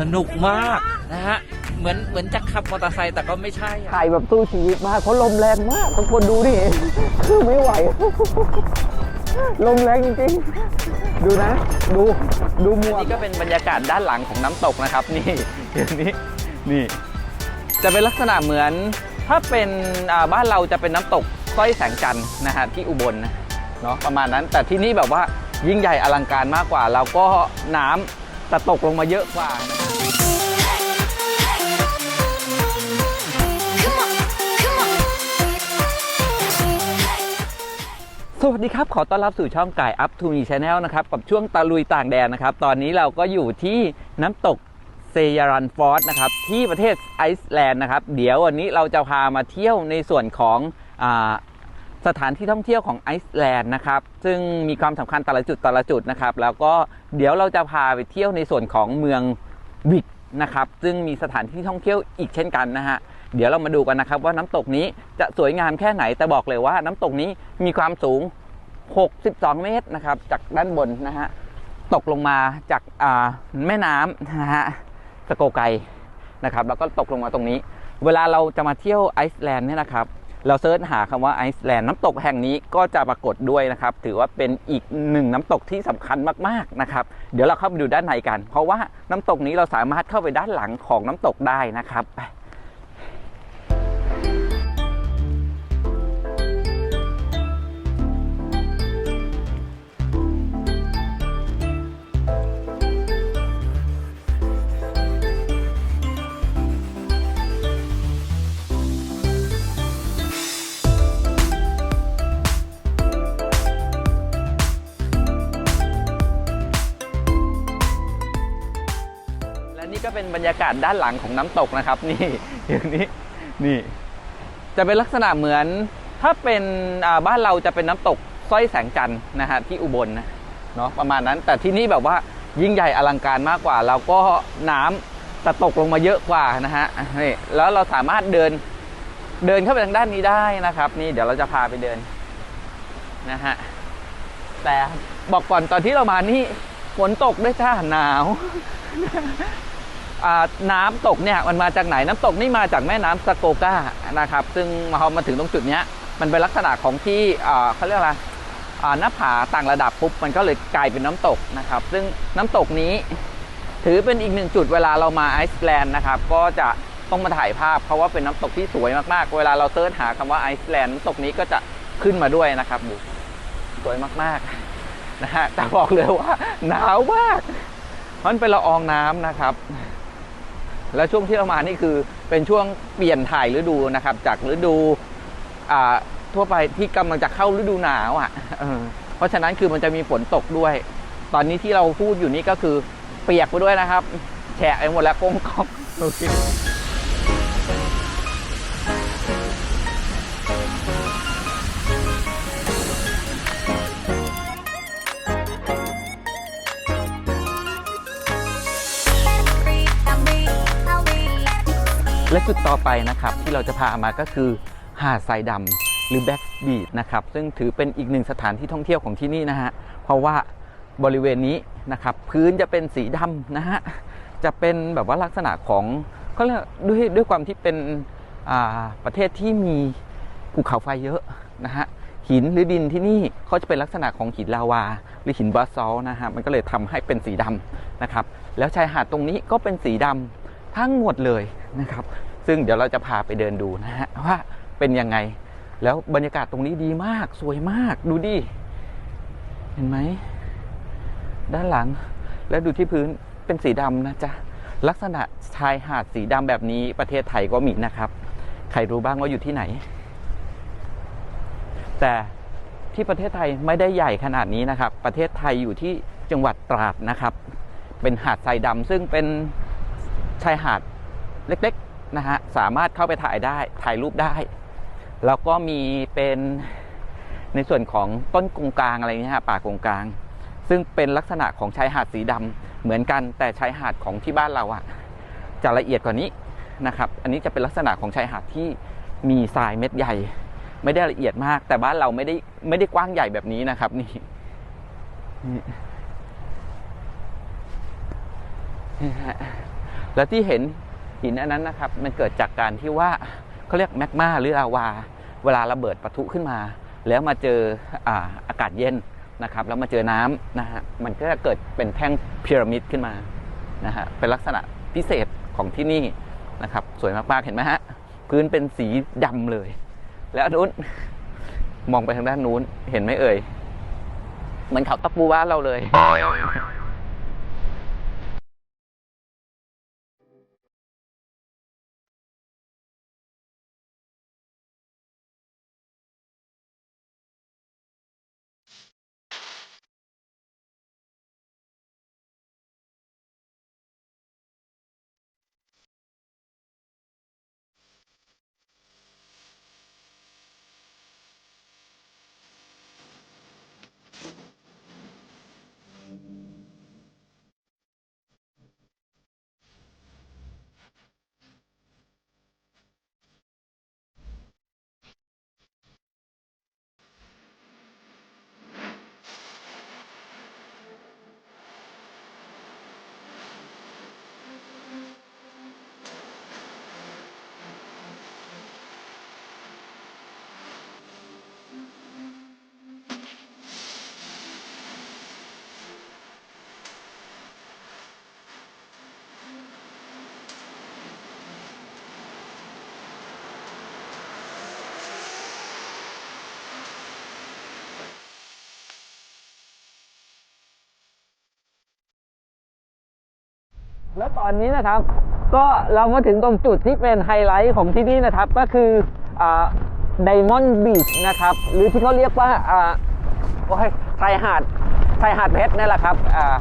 สนุกมากนะฮะ เหมือนเหมือนจะขับมอเตอร์ไซค์แต่ก็ไม่ใช่อะถ่ายแบบสู้ชีวิตมากเพราะลมแรงมากทุกคนดูดิคือไม่ไหว ลมแรงจริงๆ ดูนะ ดูดูหมวก นี่ก็เป็นบรรยากาศด้านหลังของน้ำตกนะครับ นี่เดี๋ยวนี้นี่ จะเป็นลักษณะเหมือน ถ้าเป็นอ่าบ้านเราจะเป็นน้ำตกสร้อยแสงจันทร์นะฮะที่อุบลนะเนาะประมาณนั้น แต่ที่นี่แบบว่ายิ่งใหญ่อลังการมากกว่า แล้วก็น้ำ จะตกลงมาเยอะกว่านะฮะสวัสดีครับ ขอต้อนรับสู่ช่องไกายอัพทูมีชาแนลนะครับ กับช่วงตะลุยต่างแดนนะครับ ตอนนี้เราก็อยู่ที่น้ำตกเซยารันฟอร์ดนะครับ ที่ประเทศไอซ์แลนด์นะครับ เดี๋ยววันนี้เราจะพามาเที่ยวในส่วนของอา สถานที่ท่องเที่ยวของไอซ์แลนด์นะครับ ซึ่งมีความสำคัญแต่ละจุดแต่ละจุดนะครับ แล้วก็เดี๋ยวเราจะพาไปเที่ยวในส่วนของเมืองวิกนะครับ ซึ่งมีสถานที่ท่องเที่ยวอีกเช่นกันนะฮะ เดี๋ยวเรามาดูกันนะครับว่าน้ำตกนี้จะสวยงามแค่ไหน แต่บอกเลยว่าน้ำตกนี้มีความสูง 62 เมตรนะครับ จากด้านบนนะฮะ ตกลงมาจากาแม่น้ำนะฮะสโกไกนะครับ แล้วก็ตกลงมาตรงนี้ เวลาเราจะมาเที่ยวไอซ์แลนด์เนี่ยนะครับ เราเซิร์ชหาคำว่าไอซ์แลนด์น้ำตกแห่งนี้ก็จะปรากฏด้วยนะครับ ถือว่าเป็นอีกหนึ่งน้ำตกที่สำคัญมากๆนะครับ เดี๋ยวเราเข้าไปดูด้านในกัน เพราะว่าน้ำตกนี้เราสามารถเข้าไปด้านหลังของน้ำตกได้นะครับไป เป็นบรรยากาศด้านหลังของน้ำตกนะครับ นี่อย่างนี้นี่ จะเป็นลักษณะเหมือน ถ้าเป็นบ้านเราจะเป็นน้ำตกสร้อยแสงจันทร์นะฮะที่อุบลนะเนาะประมาณนั้น แต่ที่นี่แบบว่ายิ่งใหญ่อลังการมากกว่า แล้วก็น้ำจะตกลงมาเยอะกว่านะฮะนี่แล้วเราสามารถเดินเดินเข้าไปทางด้านนี้ได้นะครับ นี่เดี๋ยวเราจะพาไปเดินนะฮะแต่บอกก่อนตอนที่เรามานี่ฝนตกด้วยจ้าหนาว น้ำตกเนี่ยมันมาจากไหนน้ำตกนี่มาจากแม่น้ำสโกกานะครับ ซึ่งพอมาถึงตรงจุดนี้มันเป็นลักษณะของที่เขาเรียกอะไรอ่าหน้าผาต่างระดับปุ๊บมันก็เลยกลายเป็นน้ำตกนะครับ ซึ่งน้ำตกนี้ถือเป็นอีกหนึ่งจุดเวลาเรามาไอซ์แลนด์นะครับ ก็จะต้องมาถ่ายภาพ เพราะว่าเป็นน้ำตกที่สวยมากๆ เวลาเราเสิร์ชหาคำว่าไอซ์แลนด์น้ำตกนี้ก็จะขึ้นมาด้วยนะครับดูสวยมากๆนะฮะแต่บอกเลยว่าหนาวมากมันเป็นละอองน้ำนะครับ แล้วช่วงที่เรามานี่คือเป็นช่วงเปลี่ยนถ่ายฤดูนะครับ จากฤดูทั่วไปที่กำลังจะเข้าฤดูหนาวอะเพราะฉะนั้นคือมันจะมีฝนตกด้วย ตอนนี้ที่เราพูดอยู่นี่ก็คือเปียกไปด้วยนะครับ แฉะไปหมดแล้วกงกอง และจุดต่อไปนะครับที่เราจะพามาก็คือหาดทรายดำหรือแบ็กบีดนะครับซึ่งถือเป็นอีกหนึ่งสถานที่ท่องเที่ยวของที่นี่นะฮะเพราะว่าบริเวณนี้นะครับพื้นจะเป็นสีดำนะฮะจะเป็นแบบว่าลักษณะของเขาเรียกด้วยด้วยความที่เป็นประเทศที่มีภูเขาไฟเยอะนะฮะหินหรือดินที่นี่เขาจะเป็นลักษณะของหินลาวา หรือหินบาซอลนะฮะมันก็เลยทำให้เป็นสีดำนะครับ แล้วชายหาดตรงนี้ก็เป็นสีดำทั้งหมดเลย นะครับ ซึ่งเดี๋ยวเราจะพาไปเดินดูนะฮะว่าเป็นยังไง แล้วบรรยากาศตรงนี้ดีมากสวยมากดูดิ เห็นไหม ด้านหลัง แล้วดูที่พื้นเป็นสีดำนะจ๊ะ ลักษณะชายหาดสีดำแบบนี้ประเทศไทยก็มีนะครับ ใครรู้บ้างว่าอยู่ที่ไหน แต่ที่ประเทศไทยไม่ได้ใหญ่ขนาดนี้นะครับ ประเทศไทยอยู่ที่จังหวัดตราดนะครับ เป็นหาดทรายดำซึ่งเป็นชายหาด เล็กๆนะฮะสามารถเข้าไปถ่ายได้ถ่ายรูปได้ แล้วก็มีเป็นในส่วนของต้นกงกลางอะไรเงี้ยฮะป่ากงกลาง ซึ่งเป็นลักษณะของชายหาดสีดำเหมือนกันแต่ชายหาดของที่บ้านเราอะจะละเอียดกว่านี้นะครับ อันนี้จะเป็นลักษณะของชายหาดที่มีทรายเม็ดใหญ่ ไม่ได้ละเอียดมาก แต่บ้านเราไม่ได้ไม่ได้กว้างใหญ่แบบนี้นะครับนี่นี่นี่ฮะแล้วที่เห็น หินอันนั้นนะครับมันเกิดจากการที่ว่าเขาเรียกแมกมาหรือลาวา เวลาระเบิดปะทุขึ้นมา แล้วมาเจออ่าอากาศเย็นนะครับแล้วมาเจอน้ำนะฮะมันก็จะเกิดเป็นแท่งพีระมิดขึ้นมานะฮะเป็นลักษณะพิเศษของที่นี่นะครับ สวยมากๆเห็นไหมฮะพื้นเป็นสีดำเลย แล้วนู้นมองไปทางด้านนู้นเห็นไหมเอ่ยเหมือนเขาตะปูบ้าเราเลย แล้วตอนนี้นะครับ ก็เรามาถึงตรงจุดที่เป็นไฮไลท์ของที่นี่นะครับ ก็คือไดมอนด์บีชนะครับ หรือที่เขาเรียกว่าอ่าโอ้ยชายหาดชายหาดเพชรนี่แหละครับอ่า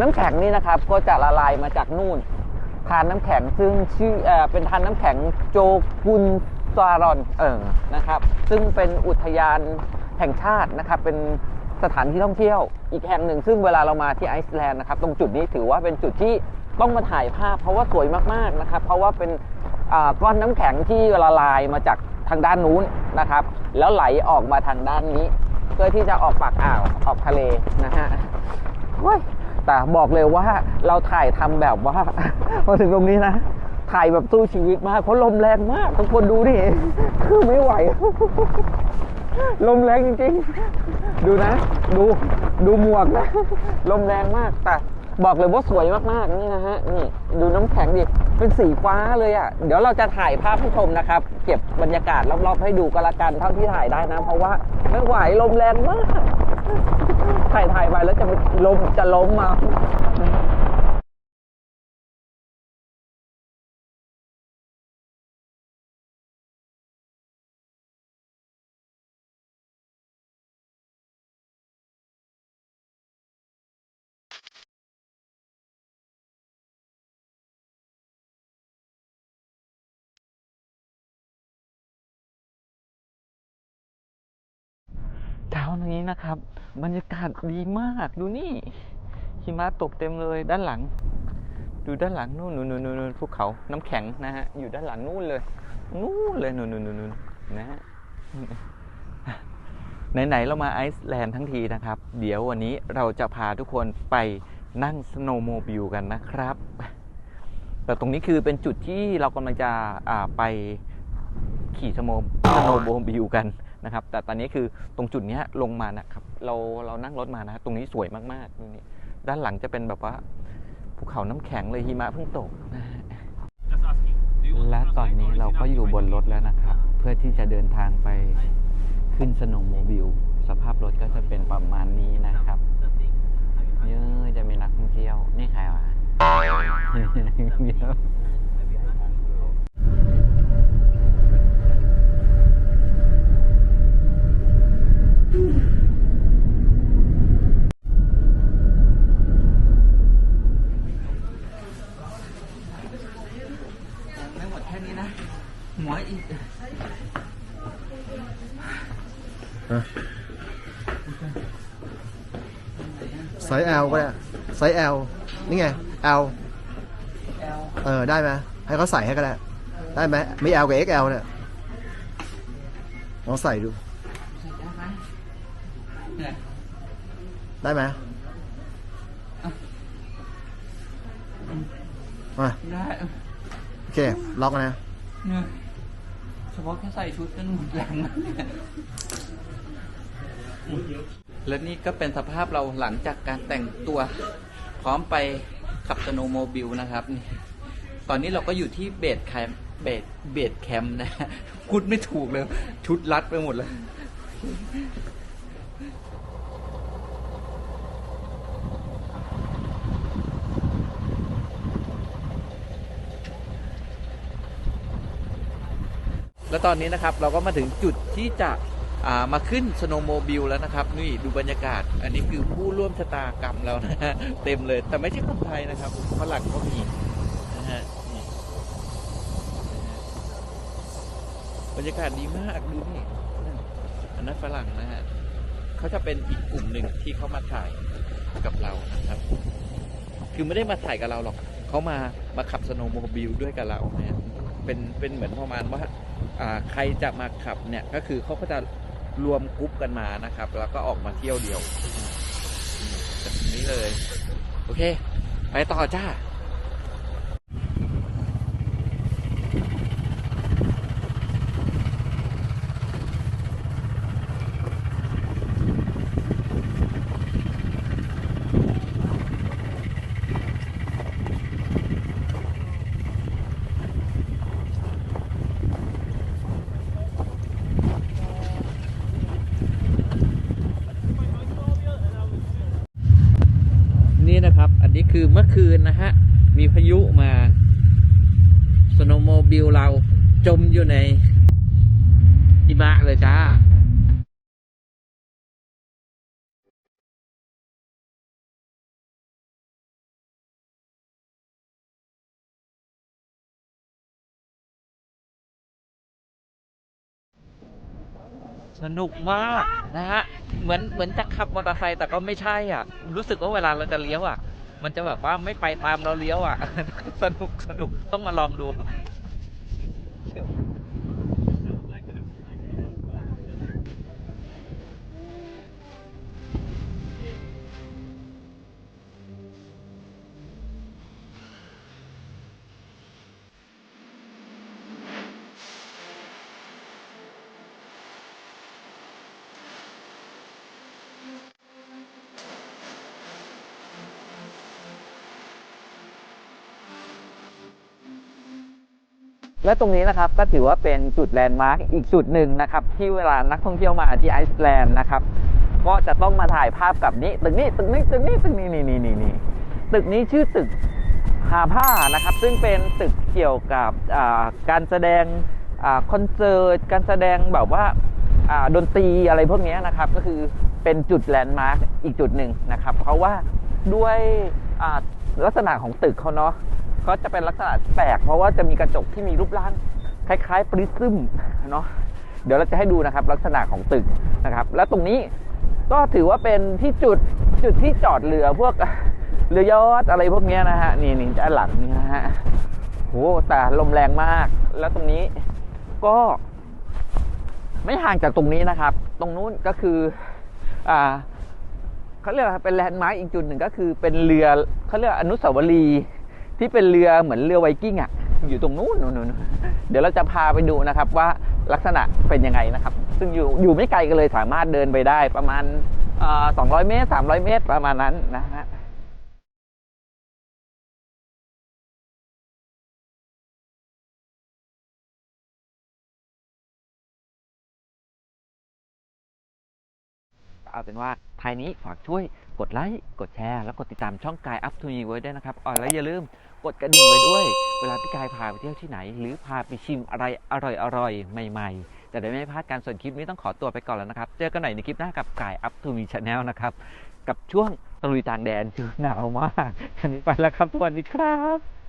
น้ำแข็งนี่นะครับก็จะละลายมาจากนู่นทานน้ำแข็งซึ่งชื่อเออเป็นทานน้ำแข็งโจกุนซารอนเออนะครับ ซึ่งเป็นอุทยานแห่งชาตินะครับเป็น สถานที่ท่องเที่ยว อีกแห่งหนึ่งซึ่งเวลาเรามาที่ไอซ์แลนด์นะครับตรงจุดนี้ถือว่าเป็นจุดที่ต้องมาถ่ายภาพ เพราะว่าสวยมากๆนะครับเพราะว่าเป็นอ่าก้อนน้ำแข็งที่ละลายมาจากทางด้านนู้นนะครับ แล้วไหลออกมาทางด้านนี้ เพื่อที่จะออกปากอ่าวออกทะเลนะฮะเฮ้ยแต่บอกเลยว่าเราถ่ายทำแบบว่ามาถึงตรงนี้นะถ่ายแบบสู้ชีวิตมากเพราะลมแรงมากทุกคนดูดิคือไม่ไหว ลมแรงจริงๆ ดูนะ ดูดูหมวกนะ ลมแรงมากแต่บอกเลยว่าสวยมากๆนี่นะฮะนี่ดูน้ำแข็งดิเป็นสีฟ้าเลยอะ่ะ เดี๋ยวเราจะถ่ายภาพให้ชมนะครับ เก็บบรรยากาศรอบๆให้ดูกันละกันเท่าที่ถ่ายได้นะ เพราะว่าไม่ไหวลมแรงมาก ถ่ายถ่ายไปแล้วจะลมจะล้มมา เช้านี้นะครับ บรรยากาศดีมากดูนี่หิมะตกเต็มเลยด้านหลัง ดูด้านหลังนู่นนู่นนู่นภูเขาน้ำแข็งนะฮะอยู่ด้านหลังนู่นเลยนู่นเลยนู่นนู่นนู่นนะฮะไหนๆเรามาไอซ์แลนด์ทั้งทีนะครับ เดี๋ยววันนี้เราจะพาทุกคนไปนั่งสโนว์โมบิลกันนะครับ แต่ตรงนี้คือเป็นจุดที่เรากำลังจะไป ขี่สโนว์สโนว์โมบิลกันนะครับ แต่ตอนนี้คือตรงจุดเนี้ยลงมานะครับ เราเรานั่งรถมานะตรงนี้สวยมากๆดูนี่ด้านหลังจะเป็นแบบว่าภูเขาน้ำแข็งเลยหิมะเพิ่งตกนะฮะและตอนนี้เราก็อยู่บนรถแล้วนะครับ เพื่อที่จะเดินทางไปขึ้นสโนว์โมบิลสภาพรถก็จะเป็นประมาณนี้นะครับเยอะจะมีนักท่องเที่ยว นี่ใครวะเดี๋ยว L ก็ได้ไซส์ L นี่ไง L เออได้ไหมให้เขาใส่ให้ก็ได้ได้ไหมไม่ L กับ XL เนี่ยลองใส่ดู ได้ไหมมาได้โอเค ล็อกนะเนี่ยเฉพาะแค่ใส่ชุดก็หนุนแรงมากเนี่ย และนี่ก็เป็นสภาพเราหลังจากการแต่งตัวพร้อมไปขับสโนโมบิลนะครับนี่ตอนนี้เราก็อยู่ที่เบสแคมเบสเบสแคมนะพูดไม่ถูกเลย ชุดรัดไปหมดเลยแล้วตอนนี้นะครับเราก็มาถึงจุดที่จะ มาขึ้นสโนโมบิลแล้วนะครับ นี่ดูบรรยากาศ อันนี้คือผู้ร่วมชะตากรรมแล้วนะฮะเต็มเลย แต่ไม่ใช่คนไทยนะครับฝรั่งก็มีนะฮะบรรยากาศดีมากดูนี่นั่นอันนั้นฝรั่งนะฮะเขาจะเป็นอีกกลุ่มหนึ่งที่เขามาถ่ายกับเรานะครับ คือไม่ได้มาถ่ายกับเราหรอกเขามามาขับสโนโมบิลด้วยกับเรานะฮะเป็นเป็นเหมือนประมาณว่าอ่าใครจะมาขับเนี่ยก็คือเขาก็จะ รวมกรุ๊ปกันมานะครับ แล้วก็ออกมาเที่ยวเดียวแบบนี้เลย โอเค ไปต่อจ้า นี่นะ คือเมื่อคืนนะฮะ มีพายุมาสโนโมบิลเราจมอยู่ในหิมะเลยจ้าสนุกมากนะฮะ เหมือนเหมือนจะขับมอเตอร์ไซค์แต่ก็ไม่ใช่อะ รู้สึกว่าเวลาเราจะเลี้ยวอะ มันจะแบบว่าไม่ไปตามเราเลี้ยวอะ สนุกสนุกต้องมาลองดู และตรงนี้นะครับก็ถือว่าเป็นจุดแลนด์มาร์กอีกจุดหนึ่งนะครับที่เวลานักท่องเที่ยวมาที่ไอซ์แลนด์นะครับก็จะต้องมาถ่ายภาพกับนี้ตึกนี้ตึกนี้ตึกนี้ตึกนี้นี่นี่นี่นี่ตึกนี้ชื่อตึกหาผ้านะครับ ซึ่งเป็นตึกเกี่ยวกับการแสดงอคอนเสิร์ตการแสดงแบบว่าดนตรีอะไรพวกนี้นะครับ ก็คือเป็นจุดแลนด์มาร์กอีกจุดหนึ่งนะครับ เพราะว่าด้วยลักษณะของตึกเขาเนาะ ก็จะเป็นลักษณะแปลกเพราะว่าจะมีกระจกที่มีรูปร่างคล้ายๆปริซึมเนาะเดี๋ยวเราจะให้ดูนะครับลักษณะของตึกนะครับ แล้วตรงนี้ก็ถือว่าเป็นที่จุดจุดที่จอดเรือพวกเรือยอชต์อะไรพวกนี้นะฮะนี่นี่ด้านหลังนี่นะฮะโหแต่ลมแรงมาก แล้วตรงนี้ก็ ไม่ห่างจากตรงนี้นะครับ ตรงนู้นก็คืออ่าเขาเรียกว่าเป็นแลนด์มาร์กอีกจุดหนึ่งก็คือเป็นเรือเขาเรียกอนุสาวรีย์ ที่เป็นเรือเหมือนเรือไวกิ้งอะอยู่ตรงนู้นนู้นเดี๋ยวเราจะพาไปดูนะครับว่าลักษณะเป็นยังไงนะครับ ซึ่งอยู่อยู่ไม่ไกลกันเลยสามารถเดินไปได้ประมาณสองร้อยเมตรสามร้อยเมตรประมาณนั้นนะฮะเอาเป็นว่าท้ายนี้ฝากช่วย กดไลค์ กดแชร์ แล้วกดติดตามช่องกายอัพทูนีไว้ด้วยนะครับอ๋อแล้วอย่าลืมกดกระดิ่งไว้ด้วย เวลาพี่กายพาไปเที่ยวที่ไหน หรือพาไปชิมอะไรอร่อยๆ ใหม่ๆ จะได้ไม่พลาดการส่วนคลิปนี้ต้องขอตัวไปก่อนแล้วนะครับ เจอกันใหม่ในคลิปหน้ากับกายอัพทูนีชาแนลนะครับ กับช่วงตะลุยต่างแดนคือหนาวมากวันนี้ไปแล้วครับสวัสดีครับ